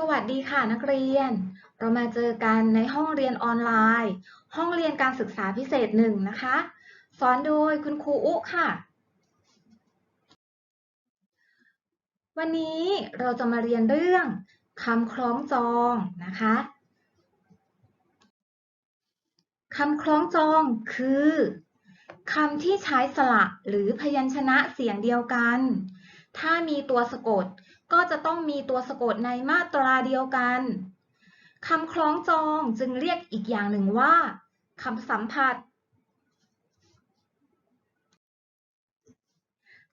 สวัสดีค่ะนักเรียน เรามาเจอกันในห้องเรียนออนไลน์ ห้องเรียนการศึกษาพิเศษหนึ่งนะคะ สอนโดยคุณครูอุค่ะ วันนี้เราจะมาเรียนเรื่องคำคล้องจองนะคะคำคล้องจองคือคำที่ใช้สระหรือพยัญชนะเสียงเดียวกัน ถ้ามีตัวสะกด ก็จะต้องมีตัวสะกดในมาตราเดียวกันคำคล้องจองจึงเรียกอีกอย่างหนึ่งว่าคำสัมผัส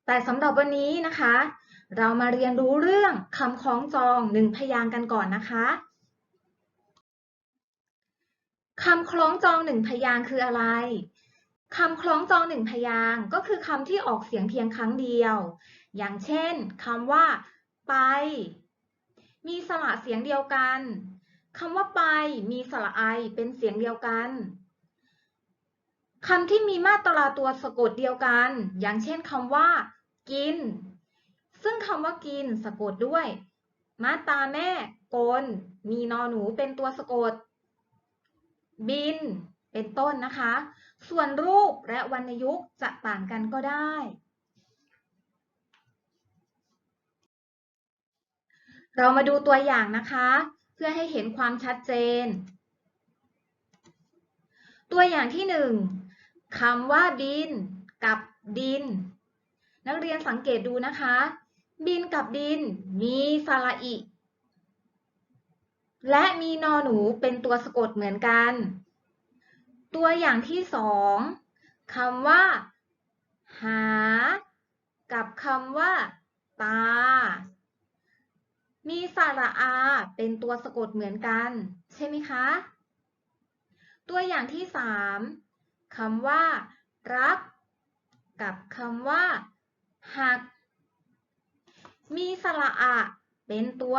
แต่สำหรับวันนี้นะคะ เรามาเรียนรู้เรื่องคำคล้องจองหนึ่งพยางกันก่อนนะคะคำคล้องจองหนึ่งพยางคืออะไรคำคล้องจองหนึ่งพยางก็คือคำที่ออกเสียงเพียงครั้งเดียว อย่างเช่นคำว่า ไป มีสระเสียงเดียวกันคำว่าไปมีสระไอเป็นเสียงเดียวกันคำที่มีมาตราตัวสะกดเดียวกัน อย่างเช่นคำว่า กิน ซึ่งคำว่ากินสะกดด้วย มาตราแม่กลมีนอหนูเป็นตัวสะกด บิน เป็นต้นนะคะ ส่วนรูปและวรรณยุกต์จะต่างกันก็ได้ เรามาดูตัวอย่างนะคะ เพื่อให้เห็นความชัดเจน ตัวอย่างที่หนึ่งคำว่าบินกับดิน นักเรียนสังเกตดูนะคะ บินกับดินมีสระอิ และมีนอหนูเป็นตัวสะกดเหมือนกัน ตัวอย่างที่สองคำว่า หา กับคำว่า ตา มีสระอา เป็นตัวสะกดเหมือนกัน ใช่ไหมคะ ตัวอย่างที่สามคำว่า รัก กับคำว่า หัก มีสระอะเป็นตัว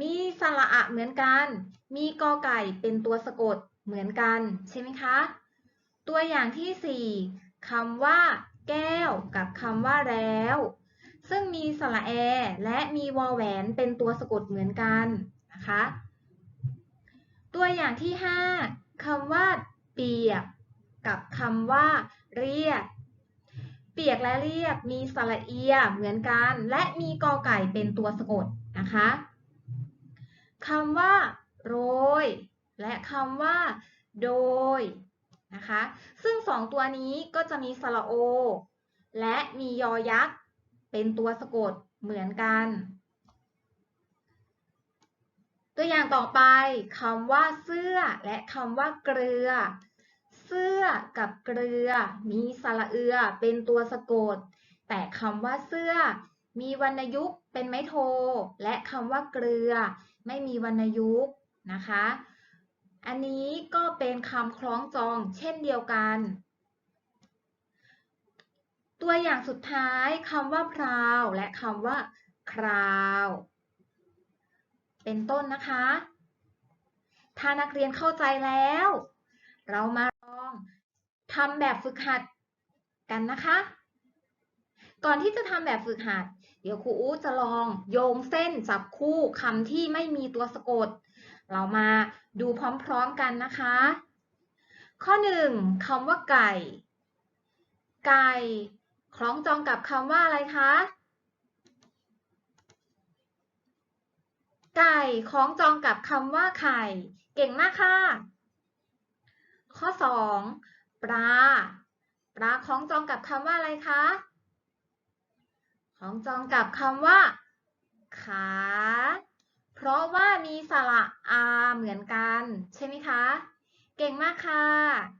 มีสระอะเหมือนกัน มีกอไก่เป็นตัวสะกดเหมือนกัน ใช่ไหมคะ ตัวอย่างที่สี่คำว่า แก้ว กับคำว่าแล้ว ซึ่งมีสระแอ และมีวอแหวนเป็นตัวสะกดเหมือนกันนะคะ ตัวอย่างที่ห้าคำว่า เปียก กับคำว่า เรียก เปียกและเรียกมีสระเอียเหมือนกัน และมีกอไก่เป็นตัวสะกดนะคะคำว่า โรย และคำว่า โดยนะคะ ซึ่งสองตัวนี้ก็จะมีสระโอ และมียอยักษ์ เป็นตัวสะกดเหมือนกัน ตัวอย่างต่อไปคำว่าเสื้อและคำว่าเกลือ เสื้อกับเกลือ มีสระเอือเป็นตัวสะกด แต่คำว่าเสื้อ มีวรรณยุกต์เป็นไม้โท และคำว่าเกลือ ไม่มีวรรณยุกต์นะคะ อันนี้ก็เป็นคำคล้องจองเช่นเดียวกัน ตัวอย่างสุดท้ายคำว่าพราวและคำว่าคราวเป็นต้นนะคะ ถ้านักเรียนเข้าใจแล้ว เรามาลองทำแบบฝึกหัดกันนะคะ ก่อนที่จะทำแบบฝึกหัด เดี๋ยวครูอู้จะลองโยงเส้นจับคู่คำที่ไม่มีตัวสะกด เรามาดูพร้อมๆกันนะคะ ข้อหนึ่งคำว่าไก่ ไก่ ล้องจองกับคำว่าอะไรคะ ไก่คล้องจองกับคำว่าไข่ เก่งมากค่ะ ข้อสองปลา ปลาคล้องจองกับคำว่าอะไรคะ คล้องจองกับคำว่า ขา เพราะว่ามีสระอาเหมือนกัน ใช่ไหมคะ เก่งมากค่ะ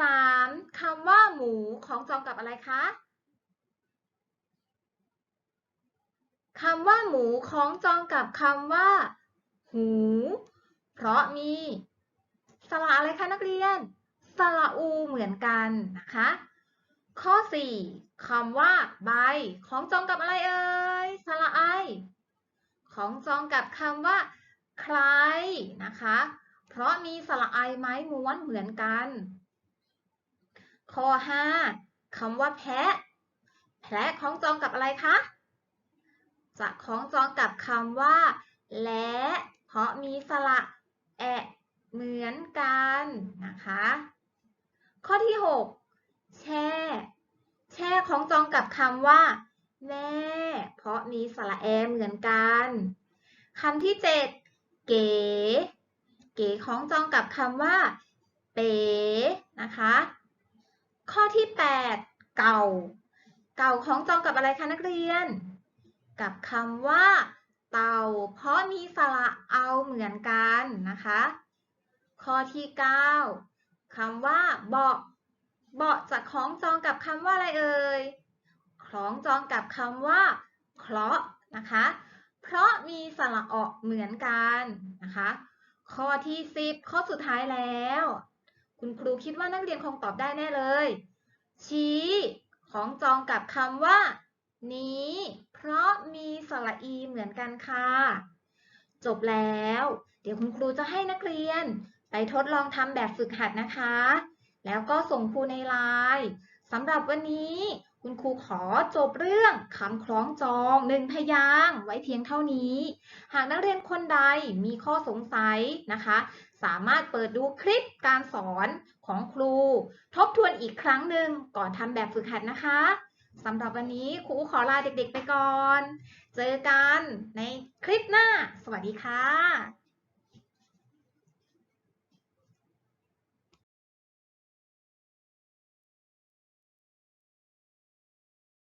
สามคำว่าหมูคล้องจองกับอะไรคะคำว่าหมูคล้องจองกับคำว่า หู เพราะมีสระอะไรคะนักเรียน สระอูเหมือนกันนะคะ ข้อ 4คำว่าใบคล้องจองกับอะไรเอ่ย สระไอคล้องจองกับคำว่า ใครนะคะ เพราะมีสระไอไม้ม้วนเหมือนกัน ข้อ 5คำว่าแพะ แพะคล้องจองกับอะไรคะ จะคล้องจองกับคำว่า และ เพราะมีสระแอะเหมือนกันนะคะ ข้อที่ 6 แช่ แช่คล้องจองกับคำว่าแน่เพราะมีสระแอเหมือนกันคำที่ 7 เก๋ เก๋คล้องจองกับคำว่า เป๋นะคะ ข้อที่ 8 เก่า เก่าคล้องจองกับอะไรคะนักเรียน กับคำว่า เต่า เพราะมีสระเอาเหมือนกันนะคะ ข้อที่ 9คำว่า เบาะ เบาะจะคล้องจองกับคำว่าอะไรเอ่ย คล้องจองกับคำว่า เคราะห์นะคะ เพราะมีสระออกเหมือนกันนะคะ ข้อที่ 10 ข้อสุดท้ายแล้ว คุณครูคิดว่านักเรียนคงตอบได้แน่เลย ชี้ของจองกับคำว่า นี้ เพราะมีสระอีเหมือนกันค่ะ จบแล้ว เดี๋ยวคุณครูจะให้นักเรียน ไปทดลองทำแบบฝึกหัดนะคะ แล้วก็ส่งครูในไลน์สำหรับวันนี้ คุณครูขอจบเรื่องคำคล้องจองหนึ่งพยางค์ไว้เพียงเท่านี้ หากนักเรียนคนใดมีข้อสงสัยนะคะ สามารถเปิดดูคลิปการสอนของครู ทบทวนอีกครั้งหนึ่งก่อนทำแบบฝึกหัดนะคะสำหรับวันนี้ครูขอลาเด็กๆไปก่อน เจอกันในคลิปหน้า สวัสดีค่ะ